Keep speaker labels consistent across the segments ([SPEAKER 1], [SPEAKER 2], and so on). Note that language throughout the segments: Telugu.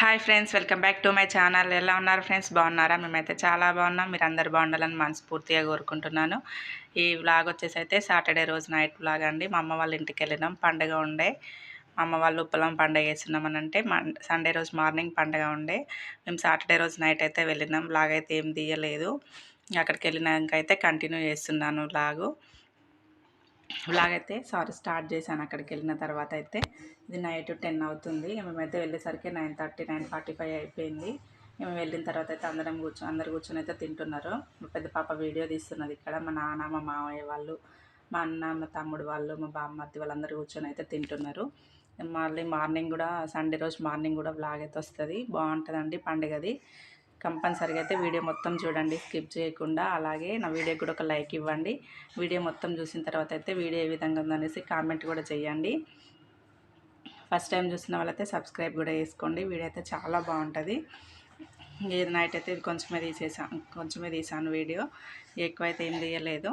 [SPEAKER 1] Hi friends welcome back to my channel ఎలా ఉన్నారు ఫ్రెండ్స్ బాగున్నారా? మేమైతే చాలా బాగున్నాం. మీరు అందరు బాగుండాలని మనస్ఫూర్తిగా కోరుకుంటున్నాను. ఈ వ్లాగ్ వచ్చేసి అయితే సాటర్డే రోజు నైట్ వ్లాగ్ అండి. మా అమ్మ వాళ్ళ ఇంటికి వెళ్ళినాం. పండగ ఉండే. మా అమ్మ వాళ్ళు ఉప్పలం పండగ వేస్తున్నామని అంటే సండే రోజు మార్నింగ్ పండగ ఉండే. మేము సాటర్డే రోజు నైట్ అయితే వెళ్ళినాం. వ్లాగ్ అయితే ఏం తీయలేదు. అక్కడికి వెళ్ళినాక అయితే కంటిన్యూ చేస్తున్నాను వ్లాగు వ్లాగ్ అయితే సారీ స్టార్ట్ చేశాను అక్కడికి వెళ్ళిన తర్వాత అయితే. ఇది నైట్ టెన్ అవుతుంది. మేమైతే వెళ్ళేసరికి nine thirty nine forty five అయిపోయింది మేము వెళ్ళిన తర్వాత అయితే అందరం కూర్చొని అందరు కూర్చొని అయితే తింటున్నారు. పెద్ద పాప వీడియో తీస్తున్నది ఇక్కడ. మా నాన్న మా మామయ్య వాళ్ళు మా అన్న మా తమ్ముడు వాళ్ళు మా బామ్మర్ది వాళ్ళందరూ కూర్చొని అయితే తింటున్నారు. మళ్ళీ మార్నింగ్ కూడా సండే రోజు మార్నింగ్ కూడా వ్లాగ్ అయితే వస్తుంది. బాగుంటుందండి పండుగది. కంపల్సరీగా అయితే వీడియో మొత్తం చూడండి స్కిప్ చేయకుండా. అలాగే నా వీడియోకి కూడా ఒక లైక్ ఇవ్వండి. వీడియో మొత్తం చూసిన తర్వాత అయితే వీడియో ఏ విధంగా ఉందనేసి కామెంట్ కూడా చేయండి. ఫస్ట్ టైం చూసిన వాళ్ళైతే సబ్స్క్రైబ్ కూడా చేసుకోండి. వీడియో అయితే చాలా బాగుంటుంది. ఏది నైట్ అయితే ఇది కొంచెమే తీసేసాను కొంచెమే తీసాను వీడియో. ఎక్కువైతే ఏం తీయలేదు.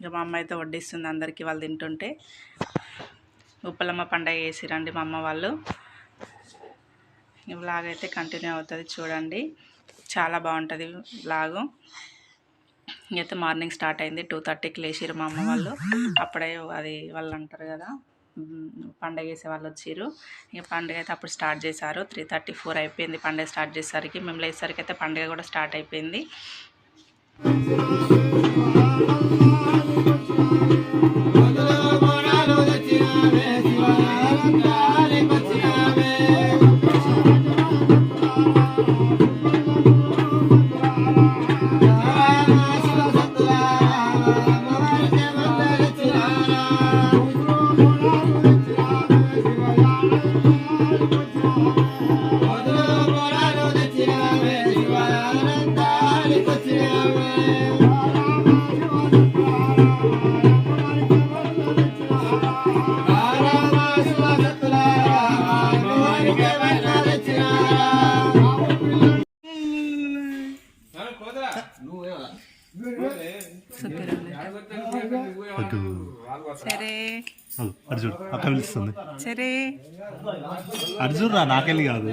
[SPEAKER 1] ఇక మా అమ్మ అయితే వడ్డిస్తుంది అందరికీ వాళ్ళు తింటుంటే. ఉప్పలమ్మ పండగ చేసిరండి మా అమ్మ వాళ్ళు. వ్లాగ్ అయితే కంటిన్యూ అవుతుంది చూడండి. చాలా బాగుంటుంది వ్లాగు. అయితే మార్నింగ్ స్టార్ట్ అయింది. టూ థర్టీకి లేచిరు మా అమ్మ వాళ్ళు. అప్పుడే అది వాళ్ళు అంటారు కదా పండగ వేసే వాళ్ళు వచ్చిర్రు. ఇక పండుగ అయితే అప్పుడు స్టార్ట్ చేశారు. త్రీ థర్టీ ఫోర్ అయిపోయింది పండగ స్టార్ట్ చేసేసరికి. మేము లేచేసరికి అయితే పండుగ కూడా స్టార్ట్ అయిపోయింది. సరే
[SPEAKER 2] అర్జున్ అక్క పిలుస్తుంది.
[SPEAKER 1] సరే.
[SPEAKER 2] అర్జున్ రా నాకెళ్ళి కాదు.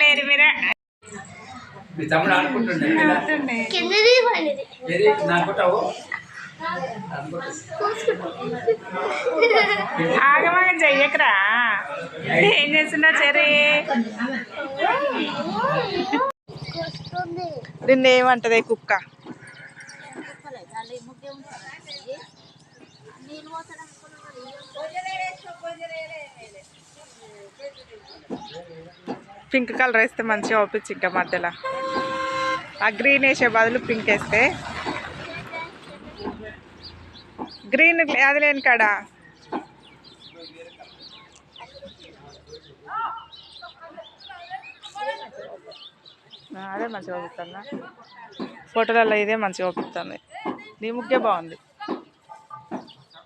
[SPEAKER 1] లేరు మీరా
[SPEAKER 3] మీ తమ్ముడు
[SPEAKER 1] ఆగమాగం చెయ్యకరా. ఏం చేస్తున్నా
[SPEAKER 4] వస్తుంది
[SPEAKER 1] నిన్న ఏమంటది కుక్క? పింక్ కలర్ వేస్తే మంచిగా అవుపించి ఇంకా మధ్యలో. ఆ గ్రీన్ వేసే బదులు పింక్ వేస్తే. గ్రీన్ అది లేని కాడ. అదే మంచిగా అవుతుందా
[SPEAKER 5] ఫోటోలలో ఇదే మంచిగా ఒప్పుతుంది నీ ముగ్గే బాగుంది.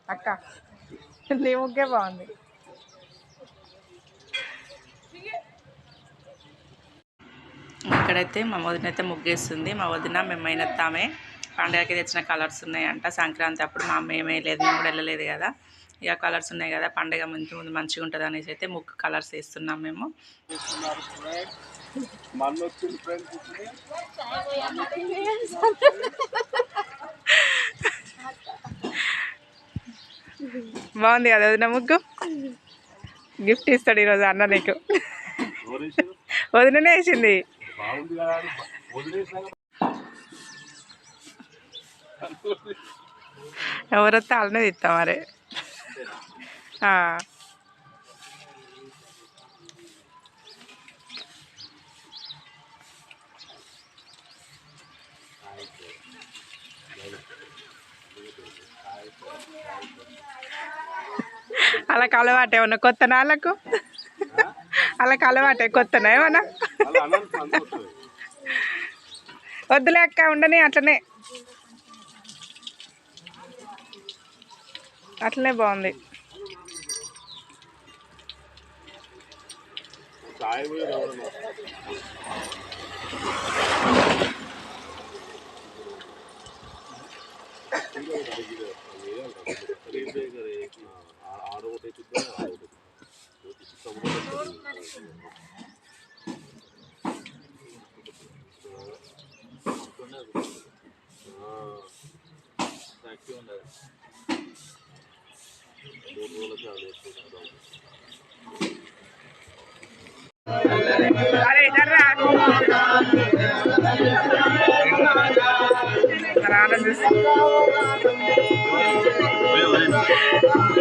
[SPEAKER 5] అక్క. నీ ముగ్గే బాగుంది ఇక్కడైతే మా వదిన అయితే ముగ్గేస్తుంది. మా వదిన మేమైన తామే. పండగకి తెచ్చిన కలర్స్ ఉన్నాయంట. సంక్రాంతి అప్పుడు మా అమ్మ ఏమీ లేదు. మేము కూడా వెళ్ళలేదు కదా. ఇక కలర్స్ ఉన్నాయి కదా. పండగ ముందు ముందు మంచిగా ఉంటుంది అనేసి అయితే ముగ్గు కలర్స్ వేస్తున్నాం మేము. బాగుంది కదా వదిన ముగ్గు? గిఫ్ట్ ఇస్తాడు ఈరోజు అన్న నీకు. వదిననే వేసింది. ఎవరైతే వాళ్ళనే తిత్తాం మరి. ఆ. అలా అలవాటు ఏమన్నా కొత్త నాళ్ళకు? అలా అలవాటే కొత్తనా ఏమన్నా? వద్దులే అక్క ఉండని అట్లనే. అట్లనే బాగుంది. అరే జర్రా మరి ఆనందిస్తు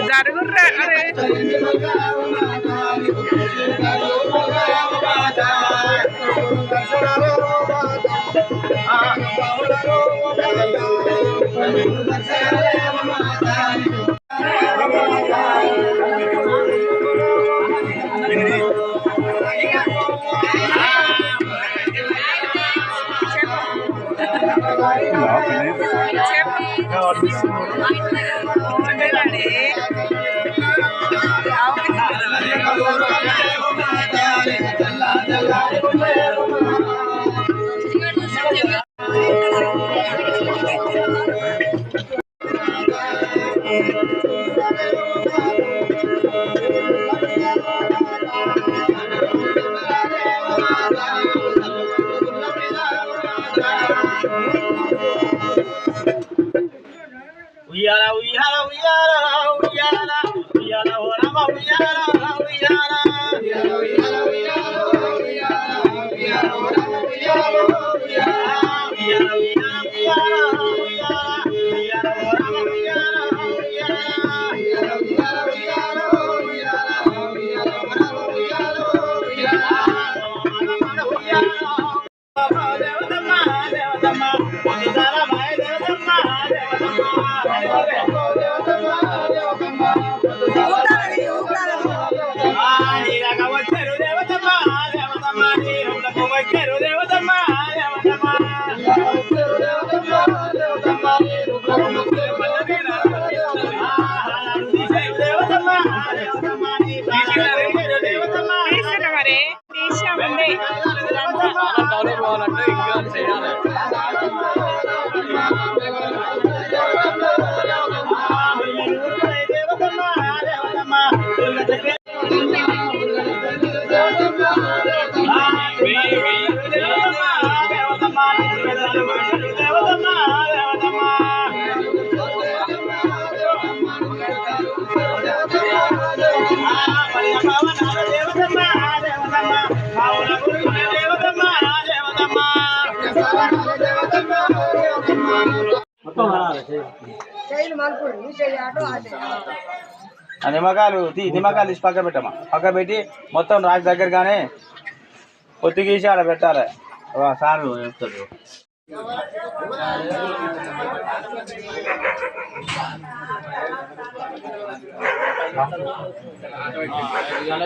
[SPEAKER 5] జరుగుర్రా అరే
[SPEAKER 1] ఉయ్యాల ఉయ్యాల ఉయ్యాల
[SPEAKER 5] Hallelujah.
[SPEAKER 1] ఆ నిమ్మకాయలు తీ నిమ్మకాయలు తీసి పక్క పెట్టమ్మా. పక్క పెట్టి మొత్తం రాజు దగ్గరగానే ఒత్తి గీసి ఆడ పెట్టాలి. సారు చెప్తాడు.
[SPEAKER 6] ఒడ్డు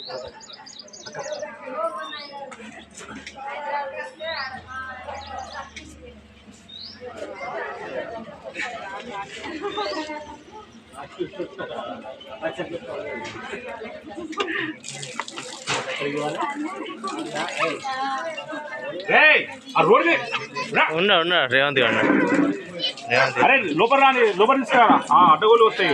[SPEAKER 6] అందరికి ఒడ్డు పెట్టు ఆ, ఒడ్డు పెట్టాక కాదు. ఆ, అన్న, ఆ, రైట్ అంతే
[SPEAKER 7] ఉన్నా ఉన్నా రేవంత్ గారు రేవంత్
[SPEAKER 8] అరే లోపల రాని లోపల తీసుకురా అడ్డగోలు వస్తాయి